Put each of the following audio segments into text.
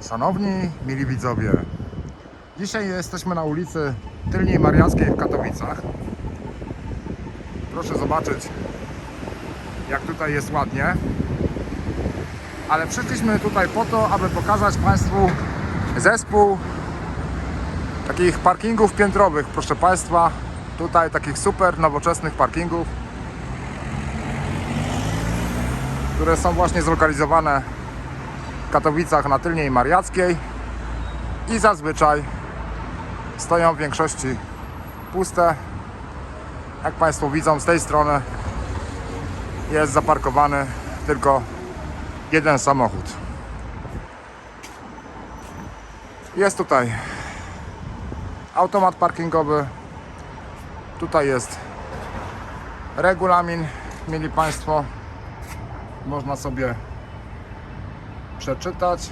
Szanowni mili widzowie, dzisiaj jesteśmy na ulicy Tylniej Mariackiej w Katowicach. Proszę zobaczyć, jak tutaj jest ładnie. Ale przyszliśmy tutaj po to, aby pokazać Państwu zespół takich parkingów piętrowych, proszę Państwa. Tutaj takich super nowoczesnych parkingów, które są właśnie zlokalizowane Katowicach na Tylniej Mariackiej i zazwyczaj stoją w większości puste. Jak Państwo widzą z tej strony jest zaparkowany tylko jeden samochód. Jest tutaj automat parkingowy. Tutaj jest regulamin, mieli Państwo. Można sobie przeczytać.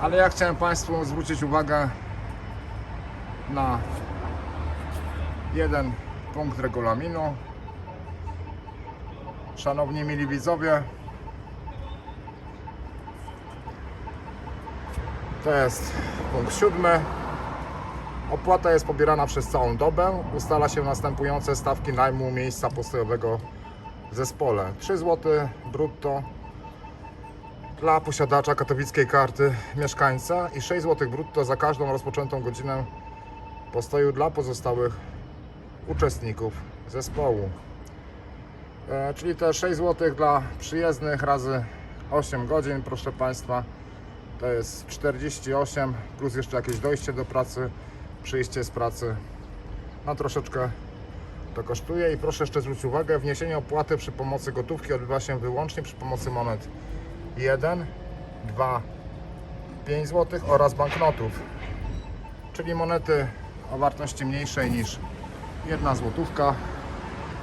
Ale ja chciałem Państwu zwrócić uwagę na jeden punkt regulaminu. Szanowni mili widzowie, to jest punkt siódmy. Opłata jest pobierana przez całą dobę. Ustala się następujące stawki najmu miejsca postojowego w zespole. 3 zł brutto dla posiadacza katowickiej karty mieszkańca i 6 zł brutto za każdą rozpoczętą godzinę postoju dla pozostałych uczestników zespołu. E, czyli te 6 zł dla przyjezdnych razy 8 godzin, proszę Państwa, to jest 48 plus jeszcze jakieś dojście do pracy, przyjście z pracy. No troszeczkę to kosztuje i proszę jeszcze zwrócić uwagę, wniesienie opłaty przy pomocy gotówki odbywa się wyłącznie przy pomocy monet 1, 2, 5 zł oraz banknotów, czyli monety o wartości mniejszej niż 1 złotówka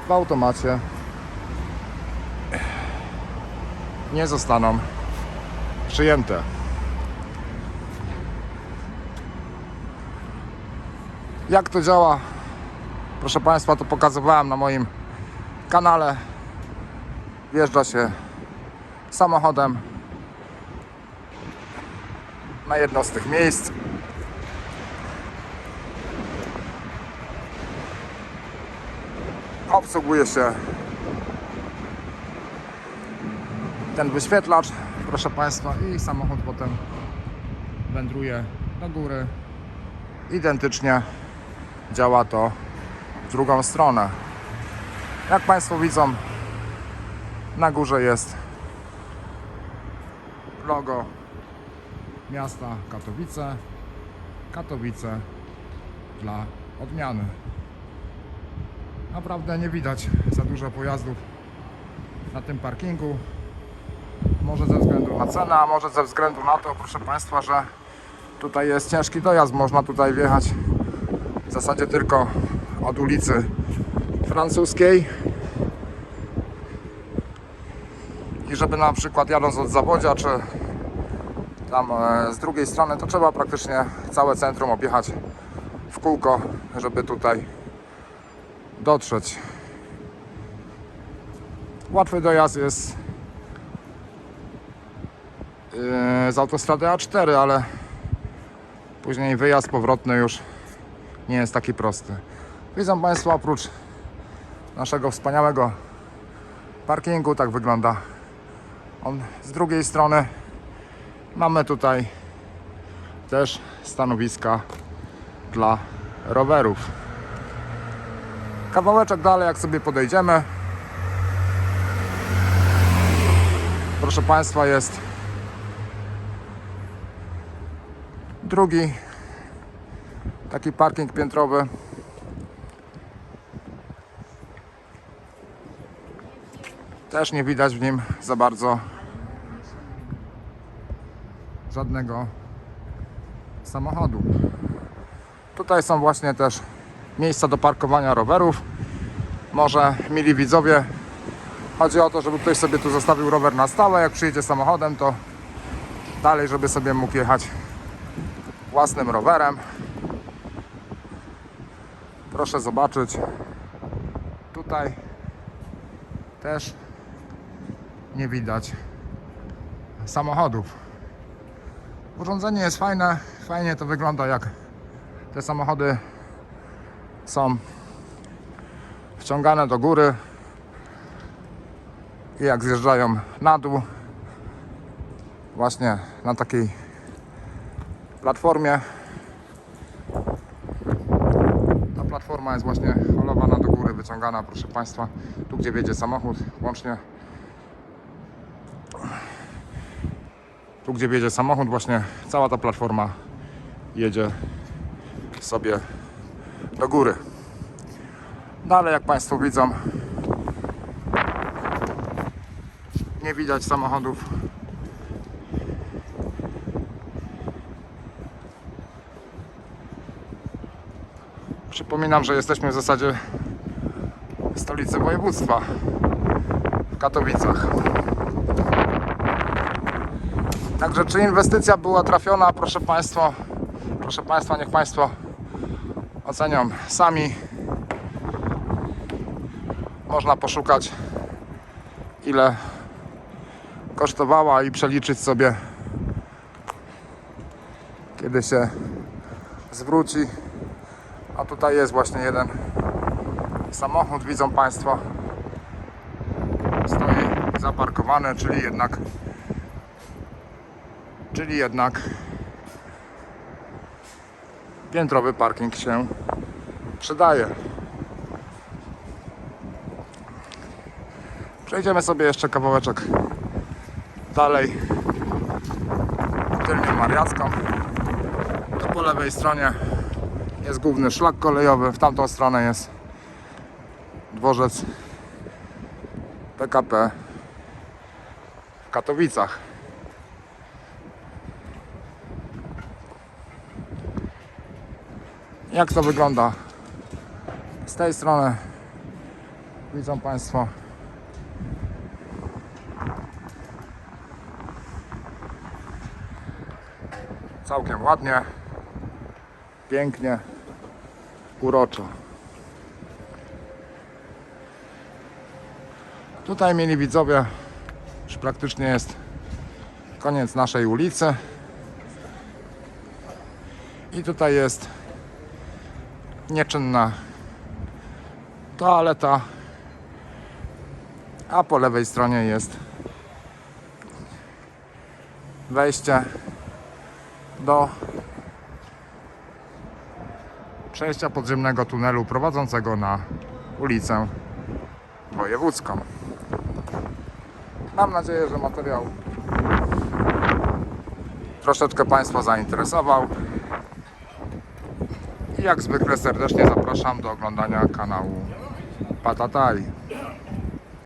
w automacie nie zostaną przyjęte. Jak to działa? Proszę Państwa, to pokazywałem na moim kanale. Wjeżdża się samochodem na jedno z tych miejsc. Obsługuje się ten wyświetlacz, proszę Państwa, i samochód potem wędruje do góry. Identycznie działa to w drugą stronę. Jak Państwo widzą, na górze jest logo miasta Katowice. Katowice dla odmiany. Naprawdę nie widać za dużo pojazdów na tym parkingu. Może ze względu na cenę, a może ze względu na to, proszę Państwa, że tutaj jest ciężki dojazd. Można tutaj wjechać w zasadzie tylko od ulicy francuskiej. I żeby na przykład jadąc od Zawodzia, czy tam e, z drugiej strony, to trzeba praktycznie całe centrum objechać w kółko, żeby tutaj dotrzeć. Łatwy dojazd jest yy, z autostrady A4, ale później wyjazd powrotny już nie jest taki prosty. Widzą Państwo, oprócz naszego wspaniałego parkingu, tak wygląda on z drugiej strony. Mamy tutaj też stanowiska dla rowerów. Kawałeczek dalej, jak sobie podejdziemy, proszę Państwa, jest drugi taki parking piętrowy. Też nie widać w nim za bardzo żadnego samochodu. Tutaj są właśnie też miejsca do parkowania rowerów. Może mili widzowie, chodzi o to, żeby ktoś sobie tu zostawił rower na stałe. Jak przyjedzie samochodem, to dalej, żeby sobie mógł jechać własnym rowerem. Proszę zobaczyć. Tutaj też nie widać samochodów. Urządzenie jest fajne, fajnie to wygląda jak te samochody są wciągane do góry i jak zjeżdżają na dół właśnie na takiej platformie ta platforma jest właśnie holowana do góry, wyciągana proszę Państwa tu gdzie wiedzie samochód łącznie tu gdzie wiedzie samochód właśnie cała ta platforma jedzie sobie do góry dalej jak Państwo widzą nie widać samochodów Przypominam, że jesteśmy w zasadzie w stolicy województwa w Katowicach. Także czy inwestycja była trafiona, proszę Państwa, proszę Państwa, niech Państwo ocenią sami. Można poszukać ile kosztowała i przeliczyć sobie kiedy się zwróci. A tutaj jest właśnie jeden samochód, widzą Państwo. Stoi zaparkowany, czyli jednak czyli jednak piętrowy parking się przydaje. Przejdziemy sobie jeszcze kawałeczek dalej tylnią Mariacką. Tu po lewej stronie jest główny szlak kolejowy, w tamtą stronę jest dworzec PKP w Katowicach. Jak to wygląda z tej strony? Widzą Państwo. Całkiem ładnie, pięknie, uroczo. Tutaj mieli widzowie, już praktycznie jest koniec naszej ulicy. I tutaj jest nieczynna toaleta, a po lewej stronie jest wejście do przejścia podziemnego tunelu prowadzącego na ulicę Wojewódzką. Mam nadzieję, że materiał troszeczkę Państwa zainteresował. I jak zwykle serdecznie zapraszam do oglądania kanału Patataj.